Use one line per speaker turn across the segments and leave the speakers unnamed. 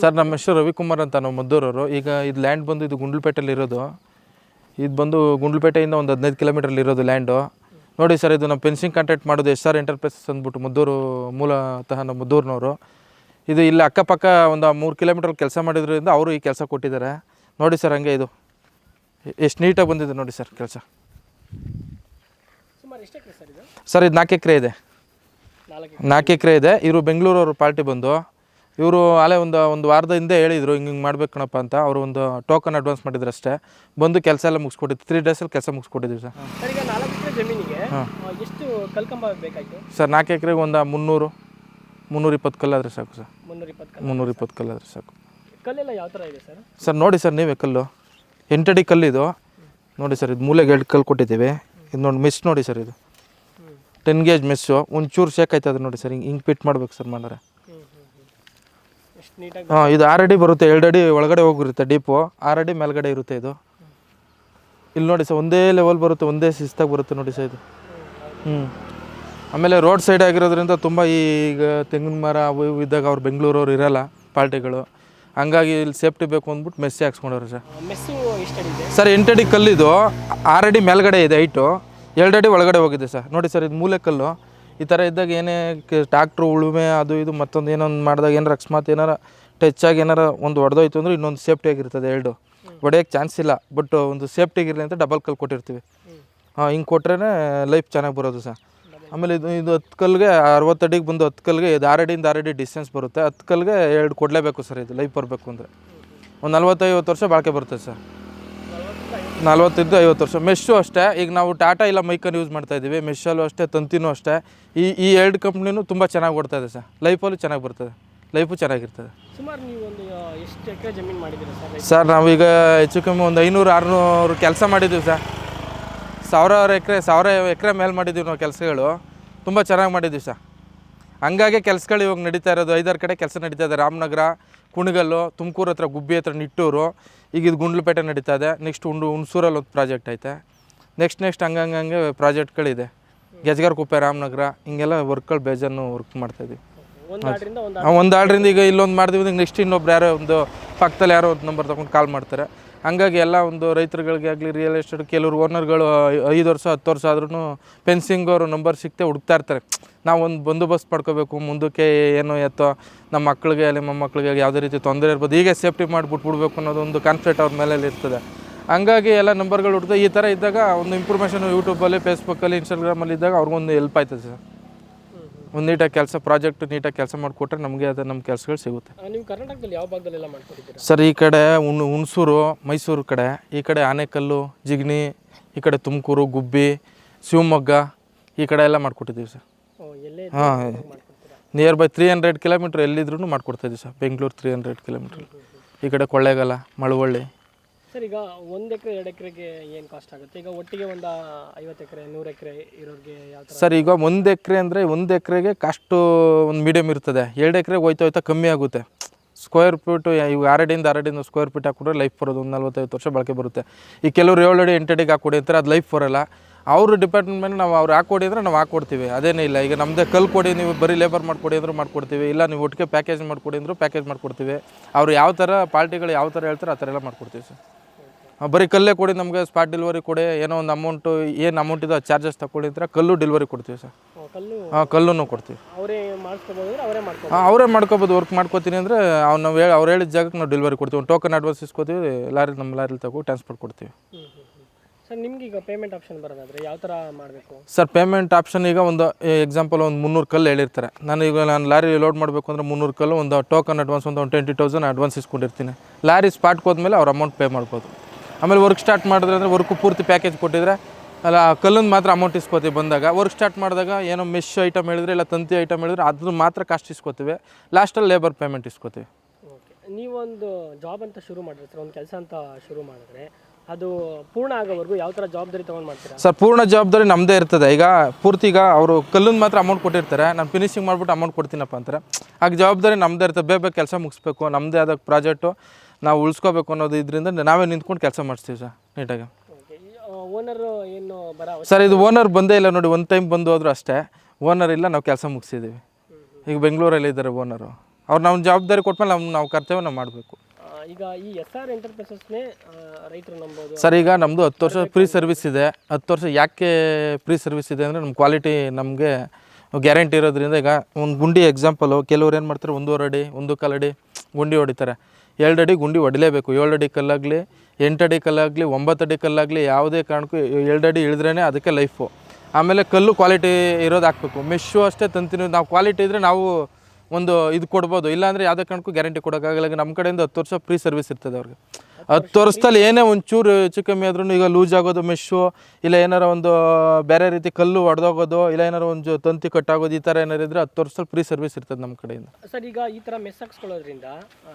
Sir ನಮ್ಮ ಹೆಸರು ರವಿಕುಮಾರ್ ಅಂತ ನಾವು ಮದ್ದೂರವರು. ಈಗ ಇದು ಲ್ಯಾಂಡ್ ಬಂದು ಇದು ಗುಂಡ್ಲುಪೇಟೆಯಲ್ಲಿ ಇರೋದು. ಇದು ಬಂದು ಗುಂಡ್ಲುಪೇಟೆಯಿಂದ ಒಂದು ಹದಿನೈದು ಕಿಲೋಮೀಟ್ರಲ್ಲಿ ಇರೋದು ಲ್ಯಾಂಡು ನೋಡಿ ಸರ್ ಇದು ನಮ್ಮ ಫೆನ್ಸಿಂಗ್ ಕಾಂಟ್ರಾಕ್ಟ್ ಮಾಡೋದು ಎಸ್ ಆರ್ ಎಂಟರ್ಪ್ರೈಸಸ್ ಅಂದ್ಬಿಟ್ಟು ಮದ್ದೂರು ಮೂಲತಃ ನಮ್ಮ ಮದ್ದೂರಿನವರು. ಇದು ಇಲ್ಲಿ ಅಕ್ಕಪಕ್ಕ ಒಂದು ಮೂರು ಕಿಲೋಮೀಟರ್ ಕೆಲಸ ಮಾಡಿದ್ರಿಂದ ಅವರು ಈ ಕೆಲಸ ಕೊಟ್ಟಿದ್ದಾರೆ. ನೋಡಿ ಸರ್ ಹಂಗೆ ಇದು. ಎಷ್ಟು ನೀಟಾಗಿ ಬಂದಿದೆ ನೋಡಿ ಸರ್ ಕೆಲಸ.
ಸರ್ ಇದು?
ನಾಲ್ಕು ಎಕರೆ ಇದೆ.
ನಾಲ್ಕು
ಎಕರೆ. ಇದೆ. ಇವರು ಬೆಂಗಳೂರವರು ಪಾರ್ಟಿ ಬಂದು ಇವರು ಅಲ್ಲೇ ಒಂದು ಒಂದು ವಾರದ ಹಿಂದೆ ಹೇಳಿದರು ಹಿಂಗೆ ಹಿಂಗೆ ಮಾಡ್ಬೇಕು ಕಣಪ್ಪ ಅಂತ. ಅವರು ಒಂದು ಟೋಕನ್ ಅಡ್ವಾನ್ಸ್ ಮಾಡಿದ್ರು ಅಷ್ಟೇ. ಬಂದು ಕೆಲಸ ಎಲ್ಲ ಮುಗಿಸ್ಕೊಟ್ಟಿದ್ದು ತ್ರೀ ಡೇಸಲ್ಲಿ ಕೆಲಸ ಮುಗಿಸ್ಕೊಟ್ಟಿದ್ವಿ ಸರ್.
ಸರ್ ಈಗ ನಾಲ್ಕು ಎಕರೆ ಜಮೀನಿಗೆ ಎಷ್ಟು ಕಲ್ಕಂಬ ಬೇಕಾಯಿತು?
ಸರ್ ನಾಲ್ಕು ಎಕರೆಗೆ ಒಂದು ಮುನ್ನೂರು ಮುನ್ನೂರ ಇಪ್ಪತ್ತು ಕಲ್ಲಾದರೆ ಸಾಕು ಸರ್.
ಮುನ್ನೂರ ಇಪ್ಪತ್ತು ಕಲ್ಲು.
ಮುನ್ನೂರ ಇಪ್ಪತ್ತು ಕಲ್ಲಾದರೆ ಸಾಕು.
ಕಲ್ಲೆಲ್ಲ ಯಾವ ಥರ ಇದೆ ಸರ್?
ಸರ್ ನೋಡಿ ಸರ್ ನೀವೇ ಕಲ್ಲು. ಎಂಟಡಿ ಕಲ್ಲಿದು ನೋಡಿ ಸರ್ ಇದು ಮೂಲೆಗೆ ಎರಡು ಕಲ್ಲು ಕೊಟ್ಟಿದ್ದೀವಿ. ಇದು ನೋಡಿ ಮೆಸ್ ನೋಡಿ ಸರ್ ಇದು. ಟೆನ್ ಗೇಜ್ ಮೆಸ್ಸು ಒಂಚೂರು ಶೇಕ್ ಆಯ್ತದೆ ನೋಡಿ ಸರ್ ಹಿಂಗೆ ಹಿಂಗೆ ಪಿಟ್ ಮಾಡ್ಬೇಕು ಸರ್ ಮಾಡಿದ್ರೆ
ಹ್ಞೂ ಹ್ಞೂ ಹ್ಞೂ ಎಷ್ಟು ನೀಟಾಗಿ
ಹಾಂ ಇದು ಆರು ಅಡಿ ಬರುತ್ತೆ. ಎರಡು ಅಡಿ ಒಳಗಡೆ ಹೋಗಿರುತ್ತೆ ಡೀಪು ಆರು ಅಡಿ ಮೇಲ್ಗಡೆ ಇರುತ್ತೆ ಇದು. ಇಲ್ಲಿ ನೋಡಿ ಸರ್ ಒಂದೇ ಲೆವೆಲ್ ಬರುತ್ತೆ ಒಂದೇ ಶಿಸ್ತಾಗಿ ಬರುತ್ತೆ ನೋಡಿ ಸರ್ ಇದು. ಹ್ಞೂ ಆಮೇಲೆ ರೋಡ್ ಸೈಡ್ ಆಗಿರೋದ್ರಿಂದ ತುಂಬ ಈಗ ತೆಂಗಿನ ಮರ ಅವು ಇವು ಇದ್ದಾಗ ಅವ್ರು ಬೆಂಗಳೂರವ್ರು ಇರಲ್ಲ ಪಾರ್ಟಿಗಳು. ಹಂಗಾಗಿ ಇಲ್ಲಿ ಸೇಫ್ಟಿ ಬೇಕು ಅಂದ್ಬಿಟ್ಟು ಮೆಸ್ಸಿ ಹಾಕ್ಸ್ಕೊಂಡವ್ರೆ ಸರ್.
ಮೆಸ್ಸು
ಸರ್ ಎಂಟಡಿ ಕಲ್ಲಿದು ಆರಡಿ ಮೇಲ್ಗಡೆ ಇದೆ ಹೈಟು ಎರಡು ಅಡಿ ಒಳಗಡೆ ಹೋಗಿದೆ ಸರ್. ನೋಡಿ ಸರ್ ಇದು ಮೂಲೆ ಕಲ್ಲು. ಈ ಥರ ಇದ್ದಾಗ ಏನೇ ಟ್ಯಾಕ್ಟ್ರು ಉಳುಮೆ ಅದು ಇದು ಮತ್ತೊಂದು ಏನೊಂದು ಮಾಡಿದಾಗ ಏನಾರ ಅಕಸ್ಮಾತ್ ಏನಾರ ಟಚ್ ಆಗಿ ಏನಾರ ಒಂದು ಹೊಡೆದೋಯ್ತು ಅಂದ್ರೆ ಇನ್ನೊಂದು ಸೇಫ್ಟಿ ಆಗಿರ್ತದೆ ಎರಡು. ಹೊಡೆಯೋಕ್ಕೆ ಚಾನ್ಸ್ ಇಲ್ಲ. ಬಟ್ ಒಂದು ಸೇಫ್ಟಿಗಿರಲಿ ಅಂತ ಡಬಲ್ ಕಲ್ ಕೊಟ್ಟಿರ್ತೀವಿ. ಹಾಂ, ಹಿಂಗೆ ಕೊಟ್ರೇ ಲೈಫ್ ಚೆನ್ನಾಗಿ ಬರೋದು ಸರ್. ಆಮೇಲೆ ಇದು ಇದು ಹತ್ತು ಕಲ್ಗೆ ಅರವತ್ತು ಅಡಿಗೆ ಬಂದು ಹತ್ತು ಕಲ್ಗೆ ಇದು ಆರಡಿಯಿಂದ ಆರಡಿ ಡಿಸ್ಟೆನ್ಸ್ ಬರುತ್ತೆ. ಹತ್ತು ಕಲ್ಗೆ ಎರಡು ಕೊಡಲೇಬೇಕು ಸರ್ ಇದು ಲೈಫ್ ಬರಬೇಕು ಅಂದರೆ. ಒಂದು ನಲ್ವತ್ತೈವತ್ತು ವರ್ಷ ಬಾಳಿಕೆ ಬರ್ತದೆ ಸರ್. ನಲ್ವತ್ತಿದ್ದು ಐವತ್ತು ವರ್ಷ. ಮೆಶ್ಶು ಅಷ್ಟೇ. ಈಗ ನಾವು ಟಾಟಾ ಇಲ್ಲ ಮೈಕನ್ನು ಯೂಸ್ ಮಾಡ್ತಾ ಇದ್ದೀವಿ. ಮೆಶ್ಶಲ್ಲೂ ಅಷ್ಟೇ ತಂತಿನೂ ಅಷ್ಟೇ. ಈ ಈ ಎರಡು ಕಂಪ್ನಿನೂ ತುಂಬ ಚೆನ್ನಾಗಿ ಓಡ್ತಾ ಇದೆ ಸರ್. ಲೈಫಲ್ಲೂ ಚೆನ್ನಾಗಿ ಬರ್ತದೆ. ಲೈಫು ಚೆನ್ನಾಗಿರ್ತದೆ.
ಸುಮಾರು ನೀವು ಒಂದು ಎಷ್ಟು ಎಕರೆ ಜಮೀನು ಮಾಡಿದ್ದೀರಾ ಸರ್?
ಸರ್ ನಾವೀಗ ಹೆಚ್ಚು ಕಮ್ಮಿ ಒಂದು ಐನೂರು ಆರುನೂರು ಕೆಲಸ ಮಾಡಿದ್ದೀವಿ ಸರ್. ಸಾವಿರಾರು ಎಕರೆ ಸಾವಿರ ಎಕರೆ ಮೇಲೆ ಮಾಡಿದ್ದೀವಿ ನಾವು ಕೆಲಸಗಳು. ತುಂಬ ಚೆನ್ನಾಗಿ ಮಾಡಿದ್ದೀವಿ ಸರ್. ಹಂಗಾಗಿ ಕೆಲಸಗಳು ಇವಾಗ ನಡೀತಾ ಇರೋದು. ಐದಾರು ಕಡೆ ಕೆಲಸ ನಡೀತಾ ಇದೆ. ರಾಮನಗರ ಕುಣಗಲ್ಲು ತುಮಕೂರು ಹತ್ರ ಗುಬ್ಬಿ ಹತ್ರ ನಿಟ್ಟೂರು. ಈಗ ಇದು ಗುಂಡ್ಲುಪೇಟೆ ನಡೀತಾ ಇದೆ. ನೆಕ್ಸ್ಟ್ ಉಂಡು ಹುಣಸೂರಲ್ಲಿ ಒಂದು ಪ್ರಾಜೆಕ್ಟ್ ಐತೆ. ನೆಕ್ಸ್ಟ್ ನೆಕ್ಸ್ಟ್ ಹಂಗಂಗೆ ಪ್ರಾಜೆಕ್ಟ್ಗಳಿದೆ ಗೆಜ್ಗಾರ್ ಕುಪ್ಪೆ ರಾಮನಗರ ಹಿಂಗೆಲ್ಲ ವರ್ಕ್ಗಳು ಬೇಜಾನು ವರ್ಕ್
ಒಂದು ಒಂದು
ಆರ್ಡ್ರಿಂದ ಈಗ ಇಲ್ಲೊಂದು ಮಾಡಿದ್ವಿ ನೆಕ್ಸ್ಟ್ ಇನ್ನೊಬ್ರು ಯಾರೋ ಒಂದು ಪಕ್ಕದಲ್ಲಿ ಯಾರೋ ಒಂದು ನಂಬರ್ ತೊಗೊಂಡು ಕಾಲ್ ಮಾಡ್ತಾರೆ. ಹಂಗಾಗಿ ಎಲ್ಲ ಒಂದು ರೈತರುಗಳಿಗೆ ಆಗಲಿ ರಿಯಲ್ ಎಸ್ಟೇಟ್ ಕೆಲವರು ಓನರ್ಗಳು ಐದು ವರ್ಷ, ಹತ್ತು ವರ್ಷ ಆದ್ರೂ ಫೆನ್ಸಿಂಗ್ ಅವರು ನಂಬರ್ ಸಿಗ್ತೇ ಹುಡುಕ್ತಾ ಇರ್ತಾರೆ. ನಾವು ಒಂದು ಬಂದೋಬಸ್ತ್ ಪಡ್ಕೋಬೇಕು ಮುಂದಕ್ಕೆ ಏನು ಎತ್ತೋ ನಮ್ಮ ಮಕ್ಕಳಿಗೆ ಅಲ್ಲಿ ಮೊಮ್ಮಕ್ಕಳಿಗೆ ಯಾವುದೇ ರೀತಿ ತೊಂದರೆ ಇರ್ಬೋದು, ಹೀಗೆ ಸೇಫ್ಟಿ ಮಾಡಿಬಿಟ್ಬಿಡ್ಬೇಕು ಅನ್ನೋದು ಒಂದು ಕಾನ್ಸೆಪ್ಟ್ ಅವ್ರ ಮೇಲೆ ಇರ್ತದೆ. ಹಂಗಾಗಿ ಎಲ್ಲ ನಂಬರ್ಗಳು ಹುಡ್ದು ಈ ಥರ ಇದ್ದಾಗ ಒಂದು ಇಂಪ್ರೂಮೇಷನ್ ಯೂಟ್ಯೂಬಲ್ಲಿ ಫೇಸ್ಬುಕ್ಕಲ್ಲಿ ಇನ್ಸ್ಟಾಗ್ರಾಮಲ್ಲಿ ಇದ್ದಾಗ ಅವ್ರಿಗೊಂದು ಹೆಲ್ಪ್ ಆಯ್ತದೆ ಸರ್. ಒಂದು ನೀಟಾಗಿ ಕೆಲಸ ಪ್ರಾಜೆಕ್ಟ್ ನೀಟಾಗಿ ಕೆಲಸ ಮಾಡಿಕೊಟ್ರೆ ನಮಗೆ ಅದು ನಮ್ಮ ಕೆಲಸಗಳು ಸಿಗುತ್ತೆ.
ನೀವು ಕರ್ನಾಟಕದಲ್ಲಿ ಯಾವ ಭಾಗದಲ್ಲೆಲ್ಲ
ಸರ್ ಈ ಕಡೆ ಹುಣ್ ಹುಣಸೂರು ಮೈಸೂರು ಕಡೆ ಈ ಕಡೆ ಆನೆಕಲ್ಲು ಜಿಗ್ನಿ ಈ ಕಡೆ ತುಮಕೂರು ಗುಬ್ಬಿ ಶಿವಮೊಗ್ಗ ಈ ಕಡೆ ಎಲ್ಲ ಮಾಡಿಕೊಟ್ಟಿದ್ದೀವಿ ಸರ್.
ಓ ಎಲ್ಲೇ
ಹಾಂ near by three hundred kilometre ಎಲ್ಲಿದ್ರೂ ಮಾಡ್ಕೊಡ್ತಾಯಿದ್ದೀವಿ sir. Bengaluru three hundred kilometre ಈ ಕಡೆ ಕೊಳ್ಳೇಗಾಲ ಮಳವಳ್ಳಿ
ಸರ್, ಈಗ ಒಂದು ಎಕರೆ, ಎರಡು ಎಕರೆಗೆ ಏನು ಕಾಸ್ಟ್ ಆಗುತ್ತೆ? ಈಗ ಒಟ್ಟಿಗೆ ಒಂದು ಐವತ್ತು ಎಕರೆ, ನೂರು ಎಕರೆ ಇರೋರಿಗೆ
ಸರ್, ಈಗ ಒಂದು ಎಕರೆ ಅಂದರೆ ಒಂದು ಎಕರೆಗೆ ಕಾಸ್ಟು ಒಂದು ಮೀಡಿಯಮ್ ಇರ್ತದೆ. ಎರಡು ಎಕರೆಗೆ ಹೋಯ್ತಾ ಹೋಯ್ತಾ ಕಮ್ಮಿ ಆಗುತ್ತೆ. ಸ್ಕ್ವೇರ್ ಫೀಟು ಇವಾಗ ಆರಡಿಂದ ಆರಡಿಂದ ಸ್ಕ್ವೇರ್ ಫೀಟ್ ಹಾಕ್ಬಿಟ್ರೆ ಲೈಫ್ ಬರೋದು ಒಂದು ನಲ್ವತ್ತೈದು ವರ್ಷ ಬಳಕೆ ಬರುತ್ತೆ. ಈ ಕೆಲವರು ಏಳು ಅಡಿ ಹಾಕ್ಕೊಡಿ ಅಂತಾರೆ, ಅದು ಲೈಫ್ ಬರೋಲ್ಲ. ಅವ್ರ ಡಿಪಾರ್ಟ್ಮೆಂಟ್ ಮೇಲೆ ನಾವು ಅವ್ರು ಹಾಕ್ಕೊಡಿ ಅಂದರೆ ನಾವು ಹಾಕ್ಕೊಡ್ತೀವಿ. ಅದೇನೇ ಇಲ್ಲ, ಈಗ ನಮ್ಮದೇ ಕಲ್ ಕೊಡಿ, ನೀವು ಬರೀ ಲೇಬರ್ ಮಾಡಿಕೊಡಿ ಅಂದರೂ ಮಾಡ್ಕೊಡ್ತೀವಿ. ಇಲ್ಲ, ನೀವು ಒಟ್ಟಿಗೆ ಪ್ಯಾಕೇಜ್ ಮಾಡಿಕೊಡಿ ಅಂದರೂ ಪ್ಯಾಕೇಜ್ ಮಾಡಿಕೊಡ್ತೀವಿ. ಅವ್ರು ಯಾವ ಥರ ಪಾರ್ಟಿಗಳು ಯಾವ ಥರ ಹೇಳ್ತಾರೆ ಆ ಥರ ಎಲ್ಲ ಮಾಡ್ಕೊಡ್ತೀವಿ ಸರ್. ಬರೀ ಕಲ್ಲೇ ಕೊಡಿ ನಮಗೆ ಸ್ಪಾಟ್ ಡೆಲಿವರಿ ಕೊಡಿ ಏನೋ ಒಂದು ಅಮೌಂಟು ಏನು ಅಮೌಂಟ್ ಇದೆ ಚಾರ್ಜಸ್ ತಗೊಳ್ಳಿ ಅಂದ್ರೆ ಕಲ್ಲು ಡೆಲಿವರಿ ಕೊಡ್ತೀವಿ ಸರ್.
ಕಲ್ಲು?
ಹಾಂ ಕಲ್ಲೂ ಕೊಡ್ತೀವಿ.
ಅವರೇ ಮಾಡಿಸ್ಕೋಬೋದು
ಹಾಂ ಅವರೇ ಮಾಡ್ಕೋಬೋದು ವರ್ಕ್ ಮಾಡ್ಕೋತೀನಿ ಅಂದರೆ ಅವ್ನು ನಾವು ಹೇಳಿ ಅವ್ರು ಹೇಳಿದ ಜಾಗಕ್ಕೆ ನಾವು ಡೆಲಿವರಿ ಕೊಡ್ತೀವಿ. ಒಂದು ಟೋಕನ್ ಅಡ್ವಾನ್ಸ್ ಇಸ್ಕೋತೀವಿ ಲಾರಿ ನಮ್ಮ ಲಾರಿ ತಗೋ ಟ್ರಾನ್ಸ್ಪೋರ್ಟ್ ಕೊಡ್ತೀವಿ.
ಸರ್ ನಿಮ್ಗೆ ಈಗ ಪೇಮೆಂಟ್ ಆಪ್ಷನ್ ಬರೋದಾದ್ರೆ ಯಾವ ಥರ ಮಾಡಬೇಕು?
ಸರ್ ಪೇಮೆಂಟ್ ಆಪ್ಷನ್ ಈಗ ಒಂದು ಎಕ್ಸಾಂಪಲ್ ಒಂದು ಮುನ್ನೂರು ಕಲ್ಲು ಹೇಳಿರ್ತಾರೆ. ನಾನು ಈಗ ನಾನು ಲಾರಿ ಲೋಡ್ ಮಾಡಬೇಕು ಅಂದರೆ ಮುನ್ನೂರು ಕಲ್ಲು ಒಂದು ಟೋಕನ್ ಅಡ್ವಾನ್ಸ್ ಒಂದು ಒಂದು ಟ್ವೆಂಟಿ ತೌಸಂಡ್ ಅಡ್ವಾನ್ಸ್ ಇಸ್ಕೊಂಡಿರ್ತೀನಿ. ಲಾರಿ ಸ್ಪಾಟ್ಗೆ ಹೋದ್ಮೇಲೆ ಅವ್ರು ಅಮೌಂಟ್ ಪೇ ಮಾಡ್ಬೋದು. ಆಮೇಲೆ ವರ್ಕ್ ಸ್ಟಾರ್ಟ್ ಮಾಡಿದ್ರೆ ಅಂದರೆ ವರ್ಕು ಪೂರ್ತಿ ಪ್ಯಾಕೇಜ್ ಕೊಟ್ಟಿದ್ರೆ ಅಲ್ಲ ಕಲ್ಲನ್ನು ಮಾತ್ರ ಅಮೌಂಟ್ ಇಸ್ಕೋತೀವಿ ಬಂದಾಗ. ವರ್ಕ್ ಸ್ಟಾರ್ಟ್ ಮಾಡಿದಾಗ ಏನೋ ಮೆಶ್ ಐಟಮ್ ಹೇಳಿದ್ರೆ ಇಲ್ಲ ತಂತಿ ಐಟಮ್ ಹೇಳಿದ್ರೆ ಅದ್ರ ಮಾತ್ರ ಕಾಸ್ಟ್ ಇಸ್ಕೋತೀವಿ. ಲಾಸ್ಟಲ್ಲಿ ಲೇಬರ್ ಪೇಮೆಂಟ್ ಇಸ್ಕೋತೀವಿ.
ಓಕೆ ನೀವೊಂದು ಜಾಬ್ ಅಂತ ಶುರು ಮಾಡಿದ್ರೆ ಸರ್ ಒಂದು ಕೆಲಸ ಅಂತ ಶುರು ಮಾಡಿದ್ರೆ ಅದು ಪೂರ್ಣ ಆಗೋವರೆಗೂ ಯಾವ ಥರ ಜವಾಬ್ದಾರಿ ತೊಗೊಂಡು ಮಾಡ್ತೀರಾ?
ಸರ್ ಪೂರ್ಣ ಜವಾಬ್ದಾರಿ ನಮ್ಮದೇ ಇರ್ತದೆ. ಈಗ ಪೂರ್ತಿ ಈಗ ಅವರು ಕಲ್ಲನ್ನು ಮಾತ್ರ ಅಮೌಂಟ್ ಕೊಟ್ಟಿರ್ತಾರೆ. ನಾನು ಫಿನಿಶಿಂಗ್ ಮಾಡ್ಬಿಟ್ಟು ಅಮೌಂಟ್ ಕೊಡ್ತೀನಪ್ಪ ಅಂತಾರೆ. ಆಗ ಜವಾಬ್ದಾರಿ ನಮ್ಮದೇ ಇರ್ತದೆ. ಬೇಗ ಬೇಗ ಕೆಲಸ ಮುಗಿಸ್ಬೇಕು. ನಮ್ಮದೇ ಆದ ಪ್ರಾಜೆಕ್ಟು ನಾವು ಉಳಿಸ್ಕೋಬೇಕು ಅನ್ನೋದು ಇದರಿಂದ ನಾವೇ ನಿಂತ್ಕೊಂಡು ಕೆಲಸ ಮಾಡಿಸ್ತೀವಿ ಸರ್ ನೀಟಾಗಿ.
ಓನರ್ ಏನು ಬರ
ಸರ್ ಇದು ಓನರ್ ಬಂದೇ ಇಲ್ಲ ನೋಡಿ ಒಂದು ಟೈಮ್ ಬಂದು ಹೋದ್ರು ಅಷ್ಟೇ. ಓನರ್ ಇಲ್ಲ ನಾವು ಕೆಲಸ ಮುಗಿಸಿದ್ದೀವಿ ಈಗ ಬೆಂಗಳೂರಲ್ಲಿ ಇದ್ದಾರೆ ಓನರು ಅವ್ರು ನಮ್ಮ ಜವಾಬ್ದಾರಿ ಕೊಟ್ಮೇಲೆ ಮೇಲೆ ನಾವು ಕರ್ತವ್ಯ ನಾವು ಮಾಡಬೇಕು.
ಈಗ ಈ ಎಸ್ ಆರ್ ಎಂಟರ್ಪ್ರೈಸಸ್ನೇ ರೈತರು ನಂಬೋದು.
ಸರ್ ಈಗ ನಮ್ಮದು ಹತ್ತು ವರ್ಷ ಫ್ರೀ ಸರ್ವಿಸ್ ಇದೆ. ಹತ್ತು ವರ್ಷ ಯಾಕೆ ಫ್ರೀ ಸರ್ವಿಸ್ ಇದೆ ಅಂದರೆ ನಮ್ಮ ಕ್ವಾಲಿಟಿ ನಮಗೆ ಗ್ಯಾರಂಟಿ ಇರೋದ್ರಿಂದ ಈಗ ಒಂದು ಗುಂಡಿ ಎಕ್ಸಾಂಪಲು ಕೆಲವ್ರು ಏನು ಮಾಡ್ತಾರೆ, ಒಂದೂವರೆ ಅಡಿ, ಒಂದು ಕಾಲು ಅಡಿ ಗುಂಡಿ ಹೊಡಿತಾರೆ. ಎರಡು ಅಡಿ ಗುಂಡಿ ಹೊಡಿಲೇಬೇಕು. ಏಳು ಅಡಿ ಕಲ್ಲಾಗಲಿ, ಎಂಟು ಅಡಿ ಕಲ್ಲಾಗಲಿ, ಒಂಬತ್ತು ಅಡಿ ಕಲ್ಲಾಗಲಿ, ಯಾವುದೇ ಕಾರಣಕ್ಕೂ ಎರಡು ಅಡಿ ಇಳಿದ್ರೇ ಅದಕ್ಕೆ ಲೈಫು ಆಮೇಲೆ ಕಲ್ಲು ಕ್ವಾಲಿಟಿ ಇರೋದು ಹಾಕ್ಬೇಕು. ಮೆಶ್ಶು ಅಷ್ಟೇ ತಂತಿನ, ನಾವು ಕ್ವಾಲಿಟಿ ಇದ್ದರೆ ನಾವು ಒಂದು ಇದು ಕೊಡ್ಬೋದು. ಇಲ್ಲಾಂದರೆ ಯಾವುದೇ ಕಾರಣಕ್ಕೂ ಗ್ಯಾರಂಟಿ ಕೊಡೋಕ್ಕಾಗಲ್ಲ ನಮ್ಮ ಕಡೆಯಿಂದ ಹತ್ತು ವರ್ಷ ಫ್ರೀ ಸರ್ವಿಸ್ ಇರ್ತದೆ ಅವ್ರಿಗೆ. ಹತ್ತು ವರ್ಷದಲ್ಲಿ ಏನೇ ಒಂಚೂರು ಹೆಚ್ಚು ಕಮ್ಮಿ ಆದ್ರೂ ಈಗ ಲೂಸ್ ಆಗೋದು ಮೆಶ್ಶು ಇಲ್ಲ ಏನಾರ ಒಂದು ಬೇರೆ ರೀತಿ ಕಲ್ಲು ಒಡೆದೋಗೋದು ಇಲ್ಲ ಏನಾರ ಒಂದು ತಂತಿ ಕಟ್ಟಾಗೋದು ಈ ಥರ ಏನಾರು ಇದ್ರೆ ಹತ್ತು ವರ್ಷದಲ್ಲಿ ಫ್ರೀ ಸರ್ವಿಸ್ ಇರ್ತದೆ ನಮ್ಮ ಕಡೆಯಿಂದ.
ಸರ್ ಈಗ ಈ ಥರ ಮೆಸ್ ಹಾಕ್ಸ್ಕೊಳ್ಳೋದ್ರಿಂದ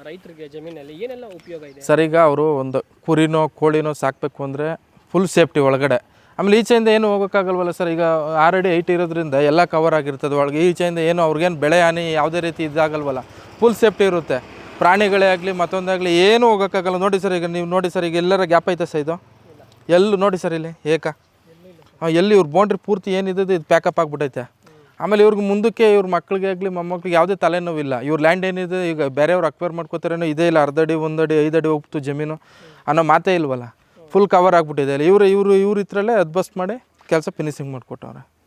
ರೈತರಿಗೆ ಜಮೀನಲ್ಲಿ ಏನೆಲ್ಲ ಉಪಯೋಗ ಇದೆ?
ಸರ್ ಈಗ ಅವರು ಒಂದು ಕುರಿನೋ ಕೋಳಿನೋ ಸಾಕಬೇಕು ಅಂದರೆ ಫುಲ್ ಸೇಫ್ಟಿ ಒಳಗಡೆ. ಆಮೇಲೆ ಈಚೆಯಿಂದ ಏನು ಹೋಗೋಕ್ಕಾಗಲ್ವಲ್ಲ ಸರ್? ಈಗ ಆಲ್ರೆಡಿ ಏಯ್ಟ್ ಇರೋದ್ರಿಂದ ಎಲ್ಲ ಕವರ್ ಆಗಿರ್ತದೆ ಒಳಗೆ. ಈಚೆಯಿಂದ ಏನು ಅವ್ರಿಗೇನು ಬೆಳೆ ಹಾನಿ ಯಾವುದೇ ರೀತಿ ಇದಾಗಲ್ವಲ್ಲ. ಫುಲ್ ಸೇಫ್ಟಿ ಇರುತ್ತೆ. ಪ್ರಾಣಿಗಳೇ ಆಗಲಿ, ಮತ್ತೊಂದಾಗಲಿ ಏನು ಹೋಗೋಕ್ಕಾಗಲ್ಲ. ನೋಡಿ ಸರ್, ಈಗ ನೀವು ನೋಡಿ ಸರ್, ಈಗ ಎಲ್ಲರ ಗ್ಯಾಪ್ ಐತೆ ಸರ್ ಇದು? ಎಲ್ಲೂ ನೋಡಿ ಸರ್ ಇಲ್ಲಿ, ಏಕ? ಹಾಂ, ಎಲ್ಲಿ ಇವ್ರ ಬೌಂಡ್ರಿ ಪೂರ್ತಿ ಏನಿದೆ ಇದು ಪ್ಯಾಕಪ್ ಆಗಿಬಿಟ್ಟೈತೆ ಆಮೇಲೆ ಇವ್ರಿಗೆ ಮುಂದಕ್ಕೆ ಇವ್ರ ಮಕ್ಕಳಿಗೆ ಆಗಲಿ, ಮೊಮ್ಮಕ್ಳಿಗೆ ಯಾವುದೇ ತಲೆನೋವಿಲ್ಲ. ಇವ್ರ ಲ್ಯಾಂಡ್ ಏನಿದೆ, ಈಗ ಬೇರೆಯವ್ರು ಅಕ್ವೈರ್ ಮಾಡ್ಕೋತಾರೇನೋ, ಇದೇ ಇಲ್ಲ. ಅರ್ಧಡಿ ಒಂದಡಿ ಐದಡಿ ಹೋಗ್ತು ಜಮೀನು ಅನ್ನೋ ಮಾತೇ ಇಲ್ವಲ್ಲ? ಫುಲ್ ಕವರ್ ಆಗಿಬಿಟ್ಟಿದೆ ಇವರು ಇವರು ಇವ್ರ ಇತ್ರಲ್ಲೇ ಅದ್ಬಸ್ಟ್ ಮಾಡಿ ಕೆಲಸ ಫಿನಿಶಿಂಗ್ ಮಾಡಿಕೊಟ್ಟವ್ರೆ.